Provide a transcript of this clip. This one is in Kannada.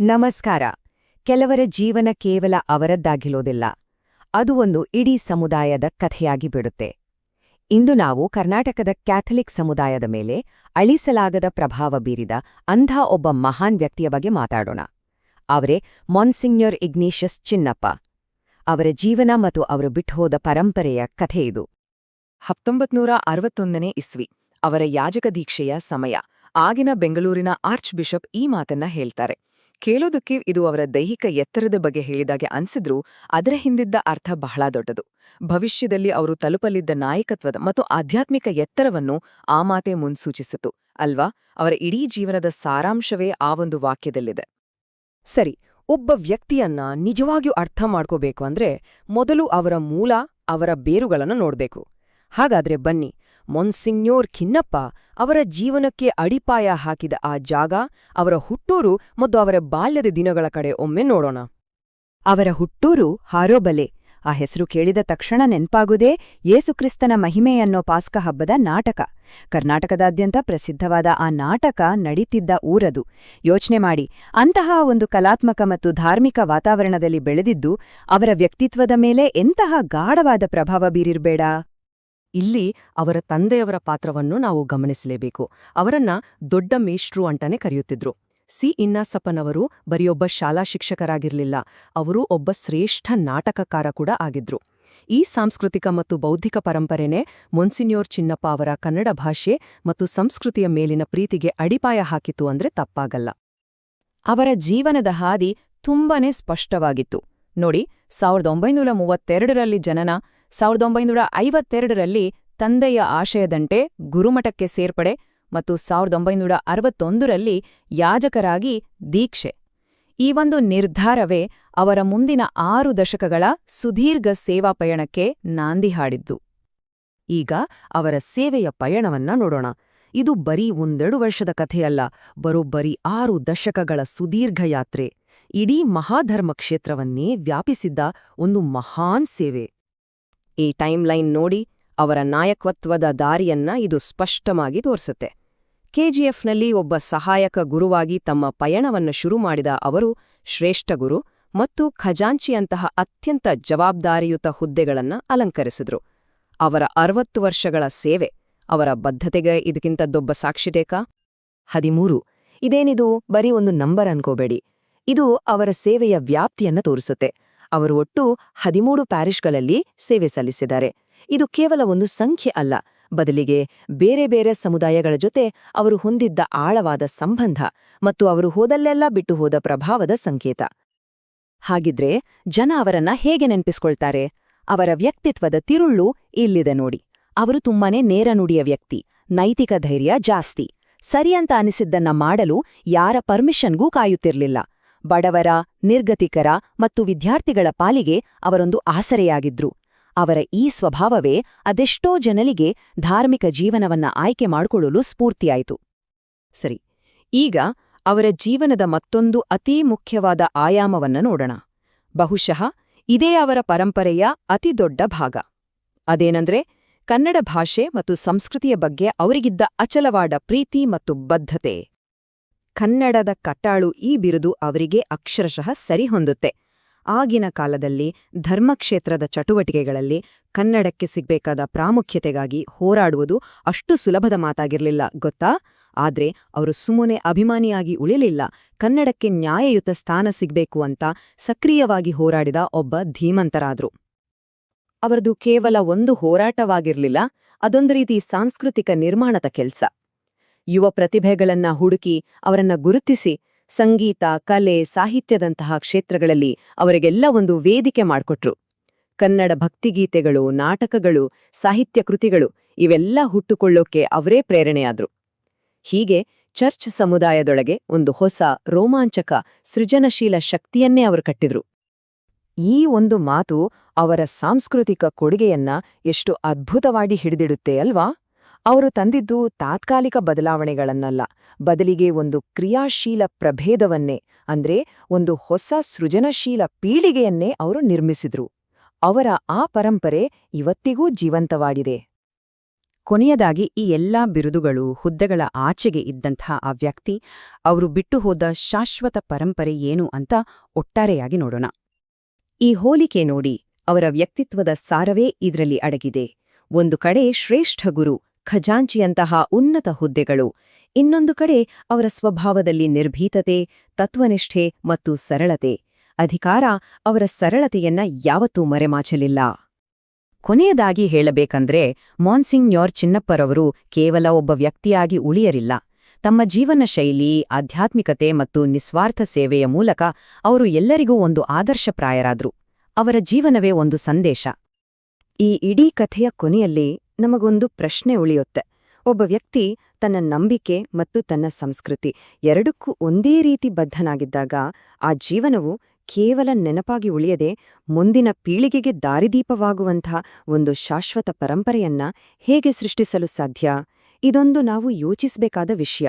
ನಮಸ್ಕಾರ. ಕೆಲವರ ಜೀವನ ಕೇವಲ ಅವರದ್ದಾಗಿರೋದಿಲ್ಲ. ಅದು ಒಂದು ಇಡೀ ಸಮುದಾಯದ ಕಥೆಯಾಗಿ ಬಿಡುತ್ತೆ. ಇಂದು ನಾವು ಕರ್ನಾಟಕದ ಕ್ಯಾಥಲಿಕ್ ಸಮುದಾಯದ ಮೇಲೆ ಅಳಿಸಲಾಗದ ಪ್ರಭಾವ ಬೀರಿದ ಅಂಧ ಒಬ್ಬ ಮಹಾನ್ ವ್ಯಕ್ತಿಯ ಬಗ್ಗೆ ಮಾತಾಡೋಣ. ಅವರೇ ಮಾನ್ಸಿಂಗ್ಯೂರ್ ಇಗ್ನೇಷಿಯಸ್ ಚಿನ್ನಪ್ಪ. ಅವರ ಜೀವನ ಮತ್ತು ಅವರು ಬಿಟ್ಟುಹೋದ ಪರಂಪರೆಯ ಕಥೆ ಇದು. ಹತ್ತೊಂಬತ್ನೂರ ಅರವತ್ತೊಂದನೇ ಇಸ್ವಿ. ಅವರ ಯಾಜಕ ದೀಕ್ಷೆಯ ಸಮಯ. ಆಗಿನ ಬೆಂಗಳೂರಿನ ಆರ್ಚ್ ಬಿಷಪ್ ಈ ಮಾತನ್ನ ಹೇಳ್ತಾರೆ. ಕೇಳೋದಕ್ಕೆ ಇದು ಅವರ ದೈಹಿಕ ಎತ್ತರದ ಬಗ್ಗೆ ಹೇಳಿದಾಗೆ ಅನ್ಸಿದ್ರೂ ಅದರ ಹಿಂದಿದ್ದ ಅರ್ಥ ಬಹಳ ದೊಡ್ಡದು. ಭವಿಷ್ಯದಲ್ಲಿ ಅವರು ತಲುಪಲಿದ್ದ ನಾಯಕತ್ವದ ಮತ್ತು ಆಧ್ಯಾತ್ಮಿಕ ಎತ್ತರವನ್ನು ಆ ಮಾತೆ ಮುನ್ಸೂಚಿಸಿತು, ಅಲ್ವಾ? ಅವರ ಇಡೀ ಜೀವನದ ಸಾರಾಂಶವೇ ಆ ಒಂದು ವಾಕ್ಯದಲ್ಲಿದೆ. ಸರಿ, ಒಬ್ಬ ವ್ಯಕ್ತಿಯನ್ನ ನಿಜವಾಗಿಯೂ ಅರ್ಥ ಮಾಡ್ಕೋಬೇಕು ಅಂದ್ರೆ ಮೊದಲು ಅವರ ಮೂಲ, ಅವರ ಬೇರುಗಳನ್ನು ನೋಡ್ಬೇಕು. ಹಾಗಾದ್ರೆ ಬನ್ನಿ ಮೊನ್ಸಿಂಗ್ನೋರ್ ಖಿನ್ನಪ್ಪ ಅವರ ಜೀವನಕ್ಕೆ ಅಡಿಪಾಯ ಹಾಕಿದ ಆ ಜಾಗ, ಅವರ ಹುಟ್ಟೂರು ಮತ್ತು ಅವರ ಬಾಲ್ಯದ ದಿನಗಳ ಕಡೆ ಒಮ್ಮೆ ನೋಡೋಣ. ಅವರ ಹುಟ್ಟೂರು ಹಾರೋಬಲೆ. ಆ ಹೆಸರು ಕೇಳಿದ ತಕ್ಷಣ ನೆನ್ಪಾಗುದೇ ಯೇಸುಕ್ರಿಸ್ತನ ಮಹಿಮೆಯನ್ನೋ ಪಾಸ್ಕ ಹಬ್ಬದ ನಾಟಕ. ಕರ್ನಾಟಕದಾದ್ಯಂತ ಪ್ರಸಿದ್ಧವಾದ ಆ ನಾಟಕ ನಡೀತಿದ್ದ ಊರದು. ಯೋಚನೆ ಮಾಡಿ, ಅಂತಹ ಒಂದು ಕಲಾತ್ಮಕ ಮತ್ತು ಧಾರ್ಮಿಕ ವಾತಾವರಣದಲ್ಲಿ ಬೆಳೆದಿದ್ದು, ಅವರ ವ್ಯಕ್ತಿತ್ವದ ಮೇಲೆ ಎಂತಹ ಗಾಢವಾದ ಪ್ರಭಾವ ಬೀರಿರ್ಬೇಡ. ಇಲ್ಲಿ ಅವರ ತಂದೆಯವರ ಪಾತ್ರವನ್ನು ನಾವು ಗಮನಿಸಲೇಬೇಕು. ಅವರನ್ನ ದೊಡ್ಡ ಮೇಷ್ಟ್ರು ಅಂತಾನೆ ಕರೆಯುತ್ತಿದ್ರು. ಸಿ. ಇನ್ನಾಸಪ್ಪನವರು ಬರಿಯೊಬ್ಬ ಶಾಲಾ ಶಿಕ್ಷಕರಾಗಿರಲಿಲ್ಲ. ಅವರು ಒಬ್ಬ ಶ್ರೇಷ್ಠ ನಾಟಕಕಾರ ಕೂಡ ಆಗಿದ್ರು. ಈ ಸಾಂಸ್ಕೃತಿಕ ಮತ್ತು ಬೌದ್ಧಿಕ ಪರಂಪರೆನೇ ಮೊನ್ಸಿನ್ಯೋರ್ ಚಿನ್ನಪ್ಪ ಅವರ ಕನ್ನಡ ಭಾಷೆ ಮತ್ತು ಸಂಸ್ಕೃತಿಯ ಮೇಲಿನ ಪ್ರೀತಿಗೆ ಅಡಿಪಾಯ ಹಾಕಿತು ಅಂದ್ರೆ ತಪ್ಪಾಗಲ್ಲ. ಅವರ ಜೀವನದ ಹಾದಿ ತುಂಬಾನೇ ಸ್ಪಷ್ಟವಾಗಿತ್ತು. ನೋಡಿ, ಸಾವಿರದ ಒಂಬೈನೂರ ಮೂವತ್ತೆರಡರಲ್ಲಿ ಜನನ ಸಾವಿರದ ಒಂಬೈನೂರ ಐವತ್ತೆರಡರಲ್ಲಿ ತಂದೆಯ ಆಶಯದಂತೆ ಗುರುಮಠಕ್ಕೆ ಸೇರ್ಪಡೆ ಮತ್ತು ಸಾವಿರದ ಒಂಬೈನೂರ ಅರವತ್ತೊಂದರಲ್ಲಿ ಯಾಜಕರಾಗಿ ದೀಕ್ಷೆ. ಈ ಒಂದು ನಿರ್ಧಾರವೇ ಅವರ ಮುಂದಿನ ಆರು ದಶಕಗಳ ಸುದೀರ್ಘ ಸೇವಾ ಪಯಣಕ್ಕೆ ನಾಂದಿ ಹಾಡಿದ್ದು. ಈಗ ಅವರ ಸೇವೆಯ ಪಯಣವನ್ನ ನೋಡೋಣ. ಇದು ಬರೀ ಒಂದೆರಡು ವರ್ಷದ ಕಥೆಯಲ್ಲ, ಬರೋಬ್ಬರಿ ಆರು ದಶಕಗಳ ಸುದೀರ್ಘ ಯಾತ್ರೆ. ಇಡೀ ಮಹಾಧರ್ಮ ಕ್ಷೇತ್ರವನ್ನೇ ವ್ಯಾಪಿಸಿದ್ದ ಒಂದು ಮಹಾನ್ ಸೇವೆ. ಈ ಟೈಮ್ಲೈನ್ ನೋಡಿ ಅವರ ನಾಯಕತ್ವದ ದಾರಿಯನ್ನ ಇದು ಸ್ಪಷ್ಟವಾಗಿ ತೋರಿಸುತ್ತೆ. ಕೆಜಿಎಫ್ನಲ್ಲಿ ಒಬ್ಬ ಸಹಾಯಕ ಗುರುವಾಗಿ ತಮ್ಮ ಪಯಣವನ್ನು ಶುರು ಮಾಡಿದ ಅವರು, ಶ್ರೇಷ್ಠ ಗುರು ಮತ್ತು ಖಜಾಂಚಿಯಂತಹ ಅತ್ಯಂತ ಜವಾಬ್ದಾರಿಯುತ ಹುದ್ದೆಗಳನ್ನ ಅಲಂಕರಿಸಿದ್ರು. ಅವರ ಅರವತ್ತು ವರ್ಷಗಳ ಸೇವೆ, ಅವರ ಬದ್ಧತೆಗೆ ಇದಕ್ಕಿಂತ ದೊಬ್ಬ ಸಾಕ್ಷಿಟೇಕಾ ಹದಿಮೂರು. ಇದೇನಿದು? ಬರೀ ಒಂದು ನಂಬರ್ ಅನ್ಕೋಬೇಡಿ. ಇದು ಅವರ ಸೇವೆಯ ವ್ಯಾಪ್ತಿಯನ್ನ ತೋರಿಸುತ್ತೆ. ಅವರು ಒಟ್ಟು ಹದಿಮೂರು ಪ್ಯಾರಿಷ್ಗಳಲ್ಲಿ ಸೇವೆ ಸಲ್ಲಿಸಿದ್ದಾರೆ. ಇದು ಕೇವಲ ಒಂದು ಸಂಖ್ಯೆ ಅಲ್ಲ, ಬದಲಿಗೆ ಬೇರೆ ಬೇರೆ ಸಮುದಾಯಗಳ ಜೊತೆ ಅವರು ಹೊಂದಿದ್ದ ಆಳವಾದ ಸಂಬಂಧ ಮತ್ತು ಅವರು ಹೋದಲ್ಲೆಲ್ಲ ಬಿಟ್ಟು ಹೋದ ಪ್ರಭಾವದ ಸಂಕೇತ. ಹಾಗಿದ್ರೆ ಜನ ಅವರನ್ನ ಹೇಗೆ ನೆನ್ಪಿಸ್ಕೊಳ್ತಾರೆ? ಅವರ ವ್ಯಕ್ತಿತ್ವದ ತಿರುಳು ಇಲ್ಲಿದೆ ನೋಡಿ. ಅವರು ತುಂಬಾನೇ ನೇರ ನುಡಿಯ ವ್ಯಕ್ತಿ, ನೈತಿಕ ಧೈರ್ಯ ಜಾಸ್ತಿ. ಸರಿಯಂತ ಅನಿಸಿದ್ದನ್ನ ಮಾಡಲು ಯಾರ ಪರ್ಮಿಷನ್ಗೂ ಕಾಯುತ್ತಿರ್ಲಿಲ್ಲ. ಬಡವರ, ನಿರ್ಗತಿಕರ ಮತ್ತು ವಿದ್ಯಾರ್ಥಿಗಳ ಪಾಲಿಗೆ ಅವರೊಂದು ಆಸರೆಯಾಗಿದ್ರು. ಅವರ ಈ ಸ್ವಭಾವವೇ ಅದೆಷ್ಟೋ ಜನರಿಗೆ ಧಾರ್ಮಿಕ ಜೀವನವನ್ನ ಆಯ್ಕೆ ಮಾಡಿಕೊಳ್ಳಲು ಸ್ಫೂರ್ತಿಯಾಯಿತು. ಸರಿ, ಈಗ ಅವರ ಜೀವನದ ಮತ್ತೊಂದು ಅತೀ ಮುಖ್ಯವಾದ ಆಯಾಮವನ್ನ ನೋಡೋಣ. ಬಹುಶಃ ಇದೇ ಅವರ ಪರಂಪರೆಯ ಅತಿದೊಡ್ಡ ಭಾಗ. ಅದೇನಂದ್ರೆ, ಕನ್ನಡ ಭಾಷೆ ಮತ್ತು ಸಂಸ್ಕೃತಿಯ ಬಗ್ಗೆ ಅವರಿಗಿದ್ದ ಅಚಲವಾದ ಪ್ರೀತಿ ಮತ್ತು ಬದ್ಧತೆ. ಕನ್ನಡದ ಕಟ್ಟಾಳು ಈ ಬಿರುದು ಅವರಿಗೆ ಅಕ್ಷರಶಃ ಸರಿಹೊಂದುತ್ತೆ. ಆಗಿನ ಕಾಲದಲ್ಲಿ ಧರ್ಮಕ್ಷೇತ್ರದ ಚಟುವಟಿಕೆಗಳಲ್ಲಿ ಕನ್ನಡಕ್ಕೆ ಸಿಗ್ಬೇಕಾದ ಪ್ರಾಮುಖ್ಯತೆಗಾಗಿ ಹೋರಾಡುವುದು ಅಷ್ಟು ಸುಲಭದ ಮಾತಾಗಿರಲಿಲ್ಲ, ಗೊತ್ತಾ? ಆದ್ರೆ ಅವರು ಸುಮ್ಮನೆ ಅಭಿಮಾನಿಯಾಗಿ ಉಳಿಲಿಲ್ಲ, ಕನ್ನಡಕ್ಕೆ ನ್ಯಾಯಯುತ ಸ್ಥಾನ ಸಿಗ್ಬೇಕು ಅಂತ ಸಕ್ರಿಯವಾಗಿ ಹೋರಾಡಿದ ಒಬ್ಬ ಧೀಮಂತರಾದ್ರು. ಅವರದು ಕೇವಲ ಒಂದು ಹೋರಾಟವಾಗಿರ್ಲಿಲ್ಲ, ಅದೊಂದು ರೀತಿ ಸಾಂಸ್ಕೃತಿಕ ನಿರ್ಮಾಣದ ಕೆಲ್ಸ. ಯುವ ಪ್ರತಿಭೆಗಳನ್ನ ಹುಡುಕಿ ಅವರನ್ನ ಗುರುತಿಸಿ ಸಂಗೀತ, ಕಲೆ, ಸಾಹಿತ್ಯದಂತಹ ಕ್ಷೇತ್ರಗಳಲ್ಲಿ ಅವರಿಗೆಲ್ಲ ಒಂದು ವೇದಿಕೆ ಮಾಡಿಕೊಟ್ರು. ಕನ್ನಡ ಭಕ್ತಿಗೀತೆಗಳು, ನಾಟಕಗಳು, ಸಾಹಿತ್ಯ ಕೃತಿಗಳು ಇವೆಲ್ಲ ಹುಟ್ಟುಕೊಳ್ಳೋಕೆ ಅವರೇ ಪ್ರೇರಣೆಯಾದ್ರು. ಹೀಗೆ ಚರ್ಚ್ ಸಮುದಾಯದೊಳಗೆ ಒಂದು ಹೊಸ ರೋಮಾಂಚಕ ಸೃಜನಶೀಲ ಶಕ್ತಿಯನ್ನೇ ಅವರು ಕಟ್ಟಿದ್ರು. ಈ ಒಂದು ಮಾತು ಅವರ ಸಾಂಸ್ಕೃತಿಕ ಕೊಡುಗೆಯನ್ನ ಎಷ್ಟು ಅದ್ಭುತವಾಗಿ ಹಿಡಿದಿಡುತ್ತೆ ಅಲ್ವಾ? ಅವರು ತಂದಿದ್ದು ತಾತ್ಕಾಲಿಕ ಬದಲಾವಣೆಗಳನ್ನಲ್ಲ. ಬದಲಿಗೆ ಒಂದು ಕ್ರಿಯಾಶೀಲ ಪ್ರಭೇದವನ್ನೇ, ಅಂದ್ರೆ ಒಂದು ಹೊಸ ಸೃಜನಶೀಲ ಪೀಳಿಗೆಯನ್ನೇ ಅವರು ನಿರ್ಮಿಸಿದ್ರು. ಅವರ ಆ ಪರಂಪರೆ ಇವತ್ತಿಗೂ ಜೀವಂತವಾಗಿದೆ. ಕೊನೆಯದಾಗಿ, ಈ ಎಲ್ಲಾ ಬಿರುದುಗಳು ಹುದ್ದೆಗಳ ಆಚೆಗೆ ಇದ್ದಂಥ ಆ ವ್ಯಕ್ತಿ, ಅವರು ಬಿಟ್ಟು ಹೋದ ಶಾಶ್ವತ ಪರಂಪರೆ ಏನು ಅಂತ ಒಟ್ಟಾರೆಯಾಗಿ ನೋಡೋಣ. ಈ ಹೋಲಿಕೆ ನೋಡಿ ಅವರ ವ್ಯಕ್ತಿತ್ವದ ಸಾರವೇ ಇದರಲ್ಲಿ ಅಡಗಿದೆ. ಒಂದು ಕಡೆ ಶ್ರೇಷ್ಠ ಗುರು ಖಜಾಂಚಿಯಂತಹ ಉನ್ನತ ಹುದ್ದೆಗಳು. ಇನ್ನೊಂದು ಕಡೆ ಅವರ ಸ್ವಭಾವದಲ್ಲಿ ನಿರ್ಭೀತತೆ, ತತ್ವನಿಷ್ಠೆ ಮತ್ತು ಸರಳತೆ. ಅಧಿಕಾರ ಅವರ ಸರಳತೆಯನ್ನ ಯಾವತ್ತೂ ಮರೆಮಾಚಲಿಲ್ಲ. ಕೊನೆಯದಾಗಿ ಹೇಳಬೇಕಂದ್ರೆ, ಮಾನ್ಸಿಂಗ್ನೋರ್ ಚಿನ್ನಪ್ಪರವರು ಕೇವಲ ಒಬ್ಬ ವ್ಯಕ್ತಿಯಾಗಿ ಉಳಿಯರಿಲ್ಲ. ತಮ್ಮ ಜೀವನ ಶೈಲಿ, ಆಧ್ಯಾತ್ಮಿಕತೆ ಮತ್ತು ನಿಸ್ವಾರ್ಥ ಸೇವೆಯ ಮೂಲಕ ಅವರು ಎಲ್ಲರಿಗೂ ಒಂದು ಆದರ್ಶಪ್ರಾಯರಾದ್ರು. ಅವರ ಜೀವನವೇ ಒಂದು ಸಂದೇಶ. ಈ ಇಡೀ ಕಥೆಯ ಕೊನೆಯಲ್ಲಿ ನಮಗೊಂದು ಪ್ರಶ್ನೆ ಉಳಿಯುತ್ತೆ. ಒಬ್ಬ ವ್ಯಕ್ತಿ ತನ್ನ ನಂಬಿಕೆ ಮತ್ತು ತನ್ನ ಸಂಸ್ಕೃತಿ ಎರಡಕ್ಕೂ ಒಂದೇ ರೀತಿ ಬದ್ಧನಾಗಿದ್ದಾಗ ಆ ಜೀವನವು ಕೇವಲ ನೆನಪಾಗಿ ಉಳಿಯದೆ ಮುಂದಿನ ಪೀಳಿಗೆಗೆ ದಾರಿದೀಪವಾಗುವಂಥ ಒಂದು ಶಾಶ್ವತ ಪರಂಪರೆಯನ್ನ ಹೇಗೆ ಸೃಷ್ಟಿಸಲು ಸಾಧ್ಯ? ಇದೊಂದು ನಾವು ಯೋಚಿಸಬೇಕಾದ ವಿಷಯ.